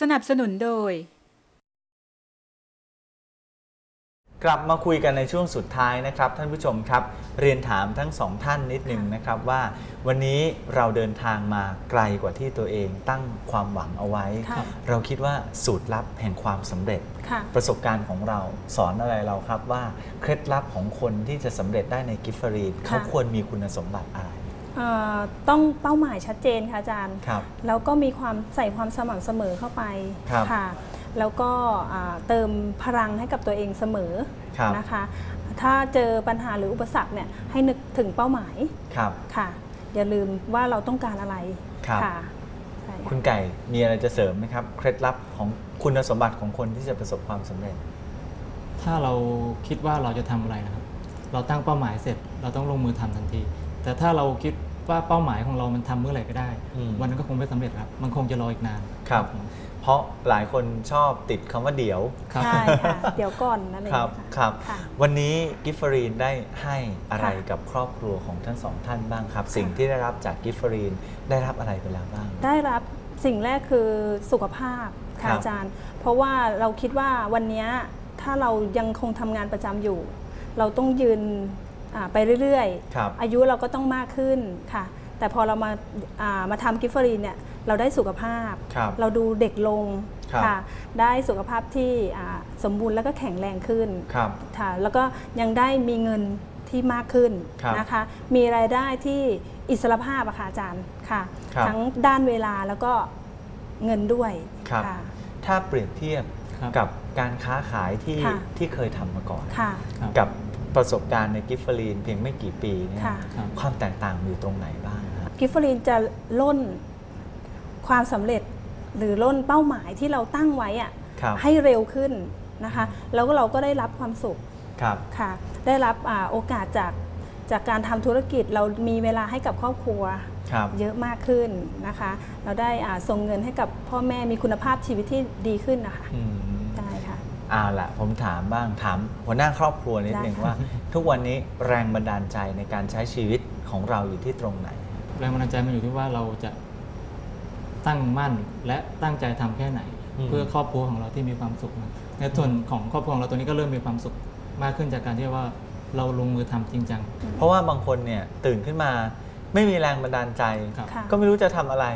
สนับสนุนโดย กลับมาคุยกันในช่วงสุดท้ายนะครับ ท่านผู้ชมครับ เรียนถามทั้งสองท่านนิดหนึ่งนะครับว่า วันนี้เราเดินทางมาไกลกว่าที่ตัวเองตั้งความหวังเอาไว้ ค่ะเราคิดว่าสูตรลับแห่งความสำเร็จ ค่ะ ประสบการณ์ของเราสอนอะไรเราครับว่าเคล็ดลับของคนที่จะสำเร็จได้ในกิฟฟรีนเขาควรมีคุณสมบัติอะไรเอ่อ ต้องเป้าหมายชัดเจนค่ะอาจารย์ครับแล้วก็มีความใส่ความสม่ำเสมอเข้าไปครับค่ะ แล้วก็อ่าเติมพลังให้กับตัวเองเสมอครับนะคะ ถ้าเจอปัญหาหรืออุปสรรคเนี่ยให้นึกถึงเป้าหมายครับค่ะ อย่าลืมว่าเราต้องการอะไรครับค่ะใช่ค่ะคุณไก่มีอะไรจะเสริมไหมครับ เคล็ดลับของคุณสมบัติของคนที่จะประสบความสำเร็จ ถ้าเราคิดว่าเราจะทำอะไรนะครับ เราตั้งเป้าหมายเสร็จเราต้องลงมือทำทันที แต่ถ้าเราคิด ว่าเป้าหมายของเรามันทำเมื่อไหร่ก็ได้อืมวันนั้นก็คงไม่สำเร็จครับ มันคงจะรออีกนานครับผมเพราะหลายคนชอบติดคำว่าเดี๋ยวครับใช่ค่ะเดี๋ยวก่อนนั่นเองครับค่ะครับค่ะวันนี้กิฟฟรีนได้ให้อะไรค่ะกับครอบครัวของทั้งสองท่านบ้างครับ สิ่งที่ได้รับจากกิฟฟรีนได้รับอะไรไปแล้วบ้าง ได้รับสิ่งแรกคือสุขภาพครัค่ะบอาจารย์ เพราะว่าเราคิดว่าวันเนี้ยถ้าเรายังคงทำงานประจำอยู่ เราต้องยืนอ่า ไปเรื่อยครับอายุเราก็ต้องมากขึ้นค่ะ แต่พอเรามาอ่ามาทำกิฟฟรีนเนี่ยเราได้สุขภาพ ครับเราดูเด็กลงครับ ค่ะ ได้สุขภาพที่อ่าสมบูรณ์แล้วก็แข็งแรงขึ้น ครับ ค่ะแล้วก็ยังได้มีเงินที่มากขึ้นครับนะคะ มีรายได้ที่อิสรภาพอะค่ะอาจารย์ค่ะ ครับทั้งด้านเวลาแล้วก็เงินด้วย ครับค่ะถ้าเปรียบเทียบครับ กับการค้าขายที่ค่ะ ที่เคยทำมาก่อน ค่ะ ครับ กับ ประสบการณ์ในกิฟฟรีนเพียงไม่กี่ปีเนี่ยค่ะครับความแตกต่างอยู่ตรงไหนบ้างครับกิฟฟรีนจะล่นความสำเร็จหรือล่นเป้าหมายที่เราตั้งไว้อะครับให้เร็วขึ้นนะคะ แล้วก็เราก็ได้รับความสุขครับ ค่ะ ได้รับอาโอกาสจากจากการทำธุรกิจเรามีเวลาให้กับครอบครัว ครับ เยอะมากขึ้นนะคะ เราได้อ่าส่งเงินให้กับพ่อแม่มีคุณภาพชีวิตที่ดีขึ้นนะคะ อืมได้ค่ะ เอาละผมถามบ้างถามหัวหน้าครอบครัวนิดหนึ่งได้ค่ะว่า ทุกวันนี้แรงบันดาลใจในการใช้ชีวิตของเราอยู่ที่ตรงไหน แรงบันดาลใจมันอยู่ที่ว่าเราจะตั้งมั่นและตั้งใจทำแค่ไหนอืมเพื่อครอบครัวของเราที่มีความสุขนะในส่วนของครอบครัวของเราตัวนี้ก็เริ่มมีความสุขมากขึ้นจากการที่ว่าเราลงมือทำจริงจังเพราะว่าบางคนเนี่ยตื่นขึ้นมาไม่มีแรงบันดาลใจครับค่ะก็ไม่รู้จะทำอะไร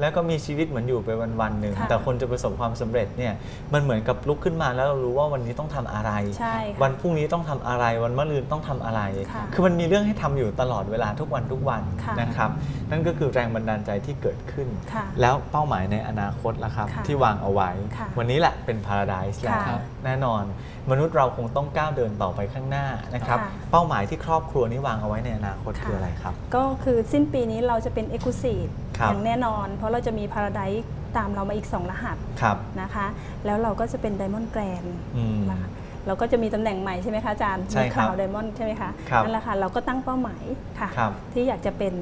แล้วก็มีชีวิตเหมือนอยู่ไปวันๆหนึ่งค่ะแต่คนจะประสบความสำเร็จเนี่ยมันเหมือนกับลุกขึ้นมาแล้วเรารู้ว่าวันนี้ต้องทำอะไรใช่ค่ะวันพรุ่งนี้ต้องทำอะไร วันมะรืนต้องทำอะไรค่ะคือมันมีเรื่องให้ทำอยู่ตลอดเวลาทุกวันทุกวันค่ะนะครับ นั่นก็คือแรงบันดาลใจที่เกิดขึ้นค่ะแล้วเป้าหมายในอนาคตล่ะครับค่ะที่วางเอาไว้ค่ะวันนี้แหละเป็นพาราไดส์แล้วค่ะแน่นอน มนุษย์เราคงต้องก้าวเดินต่อไปข้างหน้านะครับค่ะเป้าหมายที่ครอบครัวนี้วางเอาไว้ในอนาคตค่ะคืออะไรครับ ก็คือสิ้นปีนี้เราจะเป็น e x c l u s i v e ครับอย่างแน่นอน เพราะเราจะมี Paradise ตามเรามาอีก 2 รหัสครับนะคะ แล้วเราก็จะเป็น Diamond Grand อืมนะคะเราก็จะมีตำแหน่งใหม่ใช่ไหมคะอาจารย์ใช่ครับข่าว Diamond ใช่ไหมคะครับนั่นแหละค่ะเราก็ตั้งเป้าหมายค่ะครับที่อยากจะเป็น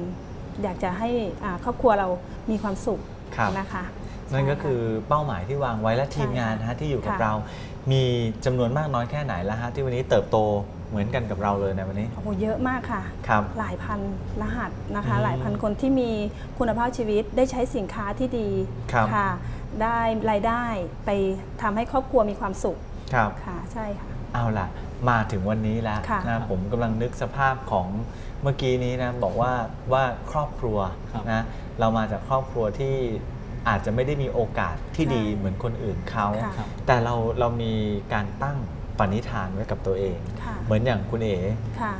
อยากจะให้อ่าครอบครัวเรามีความสุขครับนะคะนั่นก็ใช่ะคือเป้าหมายที่วางไว้และทีมใช่งานนะฮะที่อยู่กับค่ะเรา มีจำนวนมากน้อยแค่ไหนแล้วฮะที่วันนี้เติบโต เหมือนกันกับเราเลยในวันนี้ โอ้โหเยอะมากค่ะ ครับหลายพันรหัสนะคะ อืมหลายพันคนที่มีคุณภาพชีวิตได้ใช้สินค้าที่ดีครับ ค่ะ ได้รายได้ไปทำให้ครอบครัวมีความสุขครับ ค่ะ ใช่ค่ะ เอาล่ะ มาถึงวันนี้แล้วค่ะนะผมกำลังนึกสภาพของเมื่อกี้นี้นะบอกว่าว่าครอบครัวครับ นะเรามาจากครอบครัวที่อาจจะไม่ได้มีโอกาสที่ใช่ดีเหมือนคนอื่นเขา ค่ะครับแต่เราเรามีการตั้ง ปณิธานไว้กับตัวเองค่ะเหมือนอย่างคุณเอ๋ค่ะ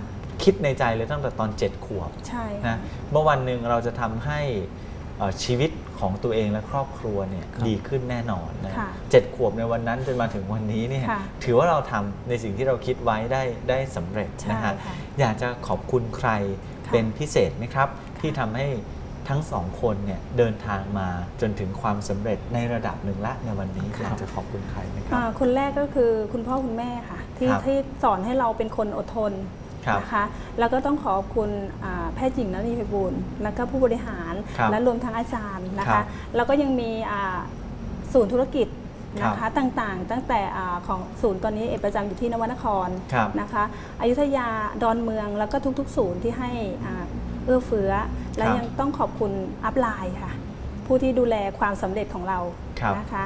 คิดในใจเลยตั้งแต่ตอน 7 ขวบใช่นะค่ะเมื่อวันหนึ่งเราจะทำให้เอ่อชีวิตของตัวเองและครอบครัวเนี่ยครับดีขึ้นแน่นอนนะค่ะเจ็ดขวบในวันนั้นจนมาถึงวันนี้เนี่ยค่ะถือว่าเราทำในสิ่งที่เราคิดไว้ได้ได้สำเร็จใช่นะฮะค่ะอยากจะขอบคุณใครค่ะเป็นพิเศษไหมครับ ที่ทำให้ ทั้งสองคนเนี่ยเดินทางมาจนถึงความสำเร็จในระดับหนึ่งละในวันนี้ค่ะอยากจะขอบคุณใครไหมครับอ่าคนแรกก็คือคุณพ่อคุณแม่ค่ะ ที่ครับที่สอนให้เราเป็นคนอดทนครับนะคะแล้วก็ต้องขอบคุณอ่าแพทย์หญิงนรีไพบูลย์แล้วก็ผู้บริหารครับและรวมทั้งอาจารย์นะครัคะบแล้วก็ยังมีอ่าศูนย์ธุรกิจนะครัคะบต่างๆ ตั้งแต่อ่าของศูนย์ตอนนี้เอกประจำอยู่ที่นวนครครับนะคะอยุธยาดอนเมืองแล้วก็ทุกๆ ศูนย์ที่ให้อ่า เอื้อเฟื้อ และครับยังต้องขอบคุณอัพไลน์ค่ะ ผู้ที่ดูแลความสำเร็จของเราครับนะคะ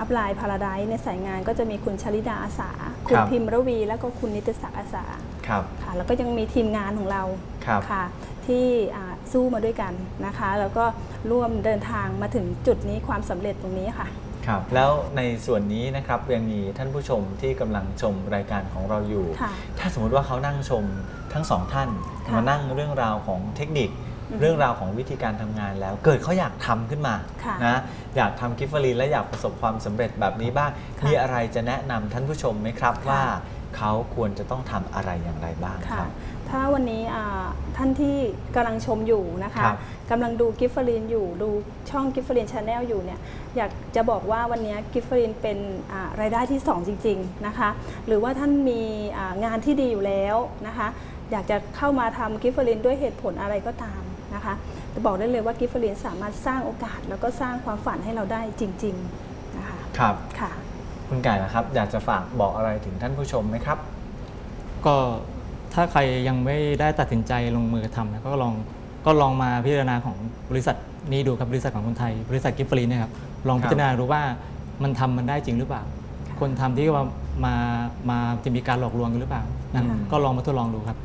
อัพไลน์พาราไดในสายงานก็จะมีคุณชลิดาอาสา คุคณรับพิมระวี แล้วก็คุณนิตศักดิ์อาสาครับค่ะแล้วก็ยังมีทีมงานของเราครับค่ะ ที่อ่าสู้มาด้วยกันนะคะ แล้วก็ร่วมเดินทางมาถึงจุดนี้ความสำเร็จตรงนี้ค่ะ ครับแล้วในส่วนนี้นะครับยังมีท่านผู้ชมที่กำลังชมรายการของเราอยู่ ค่ะถ้าสมมติว่าเขานั่งชมทั้งสองท่าน ค่ะ มานั่งเรื่องราวของเทคนิคอือฮึเรื่องราวของวิธีการทำงานแล้ว เกิดเขาอยากทำขึ้นมาค่ะนะอยากทำกิฟฟรีนและอยากประสบความสำเร็จแบบนี้บ้างค่ะมีอะไรจะแนะนำท่านผู้ชมไหมครับค่ะ ว่าเขาควรจะต้องทำอะไรอย่างไรบ้างคค่ะ รับ ถ้าวันนี้อ่า ท่านที่กำลังชมอยู่นะคะครับกำลังดูกิฟฟรีนอยู่ดูช่องกิฟฟรีนชาแนลอยู่เนี่ยอยากจะบอกว่าวันนี้กิฟฟรีนเป็นอ่ารายได้ที่ 2 จริง ๆนะคะ หรือว่าท่านมีอ่างานที่ดีอยู่แล้วนะคะ อยากจะเข้ามาทำกิฟฟรีนด้วยเหตุผลอะไรก็ตามนะคะจะบอกได้เลยว่ากิฟฟรีนสามารถสร้างโอกาส แล้วก็สร้างความฝันให้เราได้จริง ๆนะคะครับ ค่ะ คุณไก่นะครับ อยากจะฝากบอกอะไรถึงท่านผู้ชมไหมครับ ก็ ถ้าใครยังไม่ได้ตัดสินใจลงมือทำนะก็ลองก็ลองมาพิจารณาของบริษัทนี้ดูครับบริษัทของคนไทย บริษัทกิฟฟรีเนี่ยครับลองครับพิจารณาดูว่ามันทำมันได้จริงหรือเปล่าค่ะคนทำที่ว่ามามาจะมีการหลอกลวงกันหรือเปล่านะค่ะก็ลองมาทดลองดูครับ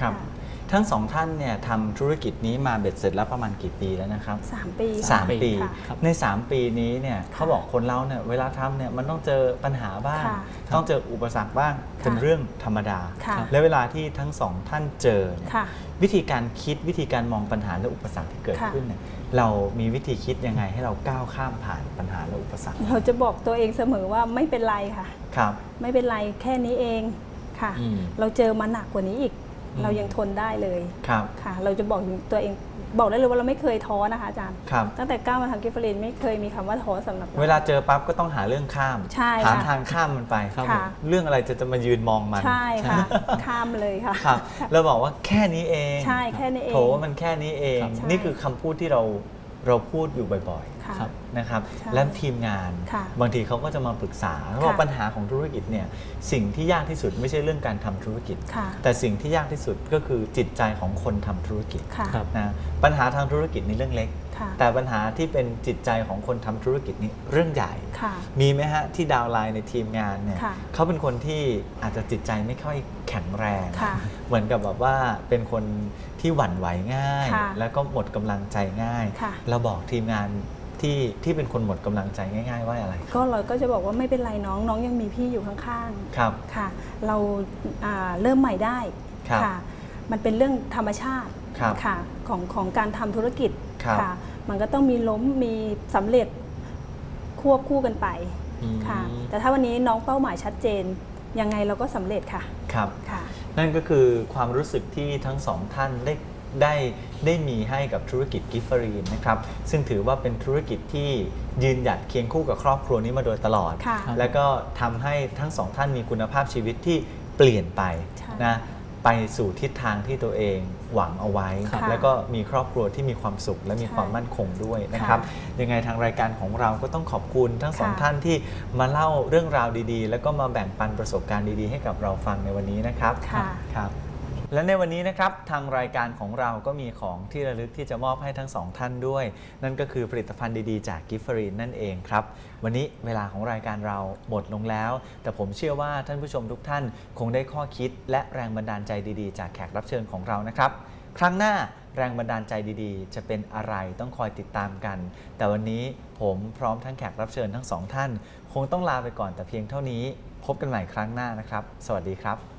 ครับค่ะ ทั้งสองท่านเนี่ยทำธุรกิจนี้มาเบ็ดเสร็จแล้วประมาณกี่ปีแล้วนะครับ สามปีสามค่ะปี ค่ะครับใน 3 ปีนี้เนี่ยเขาบอกคนเราเนี่ยเวลาทำเนี่ยมันต้องเจอปัญหาบ้าง ค่ะต้องเจออุปสรรคบ้างค่ะเป็นเรื่องธรรมดา ค่ะ และเวลาที่ทั้งสองท่านเจอเนี่ยค่ะ วิธีการคิดวิธีการมองปัญหาและอุปสรรคที่เกิดค่ะ ขึ้นเนี่ยเรามีวิธีคิดยังไงให้เราก้าวข้ามผ่านปัญหาและอุปสรรคเราจะบอกตัวเองเสมอว่าไม่เป็นไรค่ะ ครับ ไม่เป็นไรแค่นี้เองค่ะ อืม เราเจอมาหนักกว่านี้อีกอืม เรายังทนได้เลยครับค่ะ เราจะบอกตัวเองบอกได้เลยว่าเราไม่เคยท้อนะคะอาจารย์ ครับ ตั้งแต่ก้าวมาทำกิฟฟรีนไม่เคยมีคำว่าท้อสำหรับรเวลาเจอปั๊บก็ต้องหาเรื่องข้ามใช่หาค่ะทางข้ามมันไปครับค่ะเรื่องอะไรจะจะมายืนมองมัน ใช่ค่ะ ข้ามเลยค่ะครับเราบอกว่าแค่นี้เอง ใช่แค่นี้เองโถมันแค่นี้เองครับใช่นี่คือคำพูดที่เราเราพูดอยู่บ่อย ค่ะครับๆนะครับใช่และทีมงานค่ะบางทีเขาก็จะมาปรึกษาเขาบอกค่ะปัญหาของธุรกิจเนี่ยสิ่งที่ยากที่สุดไม่ใช่เรื่องการทำธุรกิจค่ะแต่สิ่งที่ยากที่สุดก็คือจิตใจของคนทำธุรกิจค่ะครับนะปัญหาทางธุรกิจนี่เรื่องเล็กค่ะแต่ปัญหาที่เป็นจิตใจของคนทำธุรกิจนี่เรื่องใหญ่ค่ะมีไหมฮะที่ดาวน์ไลน์ในทีมงานเนี่ยค่ะเขาเป็นคนที่อาจจะจิตใจไม่ค่อยแข็งแรงค่ะเหมือนกับแบบว่าเป็นคนที่หวั่นไหวง่ายค่ะแล้วก็หมดกำลังใจง่ายค่ะเราบอกทีมงาน ที่ที่เป็นคนหมดกำลังใจง่าย ๆ ว่าอะไรก็เราก็จะบอกว่าไม่เป็นไรน้องน้องยังมีพี่อยู่ข้างครับ ๆค่ะ เราอ่าเริ่มใหม่ได้ครับ ค่ะ มันเป็นเรื่องธรรมชาติครับ ค่ะของของการทำธุรกิจครับค่ะมันก็ต้องมีล้มมีสำเร็จควบคู่กันไปอืมค่ะ แต่ถ้าวันนี้น้องเป้าหมายชัดเจน ยังไงเราก็สำเร็จค่ะครับ ค่ะ นั่นก็คือความรู้สึกที่ทั้งสองท่านได้ ได้ได้มีให้กับธุรกิจกิฟฟรีนนะครับซึ่งถือว่าเป็นธุรกิจที่ยืนหยัดเคียงคู่กับครอบครัวนี้มาโดยตลอด ค่ะแล้วก็ทำให้ทั้งสองท่านมีคุณภาพชีวิตที่เปลี่ยนไปใช่นะไปสู่ทิศทางที่ตัวเองหวังเอาไว้ ค่ะแล้วก็มีครอบครัวที่มีความสุขและมีใช่ความมั่นคงด้วยนะครับ ยังไงทางรายการของเราก็ต้องขอบคุณทั้งสองค่ะ ท่านที่มาเล่าเรื่องราวดีๆ แล้วก็มาแบ่งปันประสบการณ์ดีๆ ให้กับเราฟังในวันนี้นะครับค่ะ ครับ และในวันนี้นะครับทางรายการของเราก็มีของที่ระลึกที่จะมอบให้ทั้งสองท่านด้วย นั่นก็คือผลิตภัณฑ์ดีๆ จากกิฟฟรีนนั่นเองครับ วันนี้เวลาของรายการเราหมดลงแล้ว แต่ผมเชื่อว่าท่านผู้ชมทุกท่านคงได้ข้อคิด และแรงบันดาลใจดีๆ จากแขกรับเชิญของเรานะครับ ครั้งหน้าแรงบันดาลใจดีๆ จะเป็นอะไรต้องคอยติดตามกัน แต่วันนี้ผมพร้อมทั้งแขกรับเชิญทั้งสองท่าน คงต้องลาไปก่อนแต่เพียงเท่านี้ พบกันใหม่ครั้งหน้านะครับ สวัสดีครับ